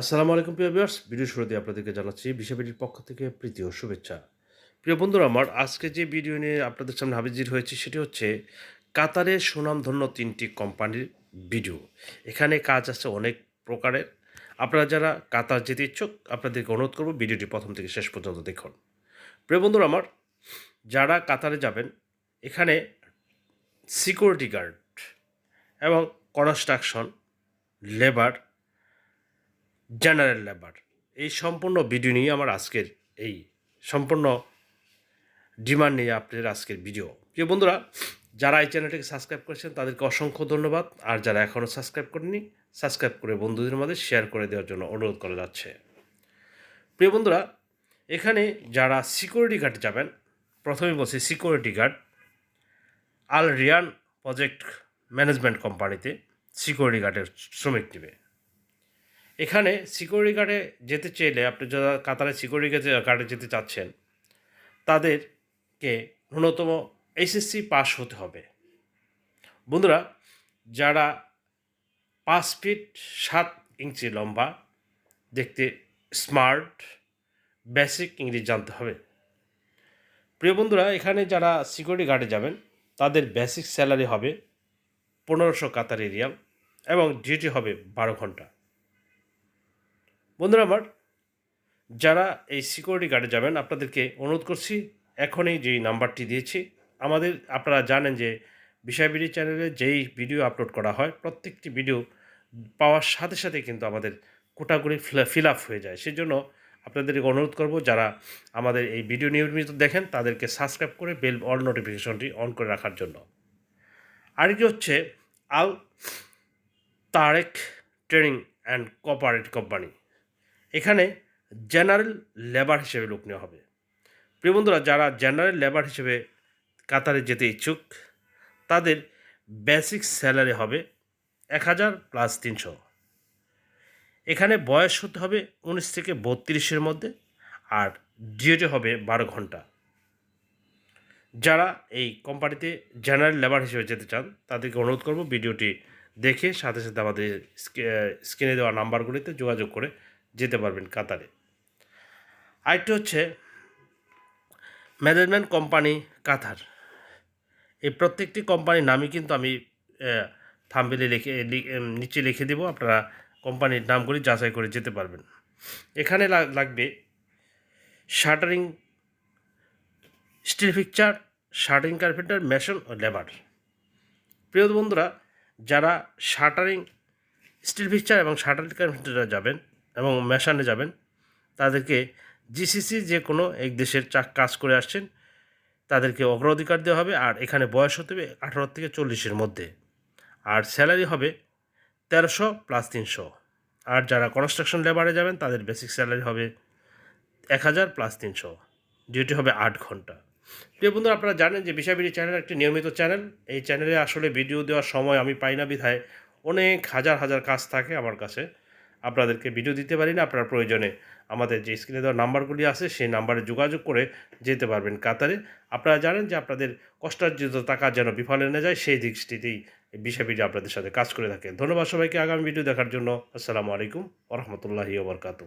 আসসালামু আলাইকুম, প্রিয় ভিউয়ার্স। ভিডিও শুরুতে আপনাদেরকে জানাচ্ছি বিশ্ববিটির পক্ষ থেকে প্রীতি ও শুভেচ্ছা। প্রিয় বন্ধুরা, আমার আজকে যে ভিডিও নিয়ে আপনাদের সামনে হাজির হয়েছে, সেটি হচ্ছে কাতারের সুনামধন্য তিনটি কোম্পানির ভিডিও। এখানে কাজ আছে অনেক প্রকারের। আপনারা যারা কাতার যেতে ইচ্ছুক, আপনাদেরকে অনুরোধ করব ভিডিওটি প্রথম থেকে শেষ পর্যন্ত দেখুন। প্রিয় বন্ধুরা, আমার যারা কাতারে যাবেন, এখানে সিকিউরিটি গার্ড এবং কনস্ট্রাকশন, লেবার জেনারেল লেবার। এই সম্পূর্ণ ভিডিও নিয়ে আমার আজকের এই সম্পূর্ণ ডিমান্ড নিয়ে আপনাদের আজকের ভিডিও। প্রিয় বন্ধুরা, যারা এই চ্যানেলটিকে সাবস্ক্রাইব করেছেন, তাদেরকে অসংখ্য ধন্যবাদ। আর যারা এখনও সাবস্ক্রাইব করেনি সাবস্ক্রাইব করে বন্ধুদের মধ্যে শেয়ার করে দেওয়ার জন্য অনুরোধ করা যাচ্ছে। প্রিয় বন্ধুরা, এখানে যারা সিকিউরিটি গার্ড যাবেন প্রথমে বলছি security guard, Al Rayan project management কোম্পানিতে সিকিউরিটি গার্ডের শ্রমিক নেবে। এখানে সিকিউরিটি গার্ডে যেতে চাইলে আপনি যারা কাতারে সিকিউরিটি গার্ডে যেতে চাচ্ছেন, তাদেরকে ন্যূনতম এইচএসসি পাস হতে হবে। বন্ধুরা, যারা পাঁচ ফিট সাত ইঞ্চি লম্বা, দেখতে স্মার্ট বেসিক ইংরেজি জানতে হবে। প্রিয় বন্ধুরা, এখানে যারা সিকিউরিটি গার্ডে যাবেন, তাদের বেসিক স্যালারি হবে পনেরোশো কাতারি রিয়াল এবং ডিউটি হবে বারো ঘণ্টা। বন্ধুরা আমার, যারা এই সিকিউরিটি গার্ডে যাবেন, আপনাদেরকে অনুরোধ করছি, এখনই যেই নাম্বারটি দিয়েছি, আমাদের, আপনারা জানেন যে বিষয়বিডি চ্যানেলে যেই ভিডিও আপলোড করা হয়, প্রত্যেকটি ভিডিও পাওয়ার সাথে সাথে কিন্তু আমাদের কোটাগুলি ফিল আপ হয়ে যায়। সেজন্য আপনাদেরকে অনুরোধ করব, যারা আমাদের এই ভিডিও নিয়মিত দেখেন, তাদেরকে সাবস্ক্রাইব করে বেল অল নোটিফিকেশনটি অন করে রাখার জন্য। আরেকটি হচ্ছে Al Tareq training and corporate company. এখানে জেনারেল লেবার হিসেবে লোক নেওয়া হবে। প্রিয় বন্ধুরা, যারা জেনারেল লেবার হিসেবে কাতারে যেতে ইচ্ছুক, তাদের বেসিক স্যালারি হবে এক হাজার প্লাস তিনশো। এখানে বয়স হতে হবে উনিশ থেকে বত্রিশের মধ্যে আর ডিওটি হবে বারো ঘণ্টা। যারা এই কোম্পানিতে জেনারেল লেবার হিসেবে যেতে চান, তাদেরকে অনুরোধ করব ভিডিওটি দেখে, সাথে সাথে আমাদের স্ক্রিনে দেওয়া নাম্বারগুলিতে যোগাযোগ করে যেতে পারবেন কাতারে। আরেকটি হচ্ছে ম্যানেজমেন্ট কোম্পানি কাতার। এই প্রত্যেকটি কোম্পানির নামই কিন্তু আমি থাম্বেলে লিখে নিচে লিখে দেবো, আপনারা কোম্পানির নামগুলি যাচাই করে যেতে পারবেন। এখানে লাগবে shuttering steel picture shuttering carpenter, mason ও লেবার। প্রিয় বন্ধুরা, যারা শাটারিং স্টিল পিকচার এবং শাটারিং কার্পেন্টার যাবেন এবং মেশানে যাবেন। তাদেরকে জিসিসি যে কোনো এক দেশের চাক কাজ করে আসছেন, তাদেরকে অগ্রাধিকার দেওয়া হবে আর এখানে বয়স হতে হবে আঠারো থেকে চল্লিশের মধ্যে। আর স্যালারি হবে তেরোশো প্লাস তিনশো। আর যারা কনস্ট্রাকশন লেবারে যাবেন, তাদের বেসিক স্যালারি হবে এক হাজার প্লাস তিনশো। ডিউটি হবে আট ঘণ্টা। প্রিয় বন্ধুরা, আপনারা জানেন যে বিষয়বিধি চ্যানেল একটি নিয়মিত চ্যানেল। এই চ্যানেলে আসলে ভিডিও দেওয়ার সময় আমি পাই না বিধায় অনেক হাজার হাজার কাজ থাকে আমার কাছে। আপনাদেরকে ভিডিও দিতে পারি না, আপনার প্রয়োজনে আমাদের যে স্ক্রিনে দেওয়া নাম্বারগুলি আছে, সেই নাম্বারে যোগাযোগ করে যেতে পারবেন কাতারে। আপনারা জানেন যে আপনাদের কষ্টার্জিত টাকা যেন বিফলে না যায়, সেই দিকটিতেই বিষয় ভিডিও আপনাদের সাথে কাজ করে থাকে। ধন্যবাদ সবাইকে, আগামী ভিডিও দেখার জন্য। আসসালামু আলাইকুম ওরহমতুল্লাহি ওবরকাতু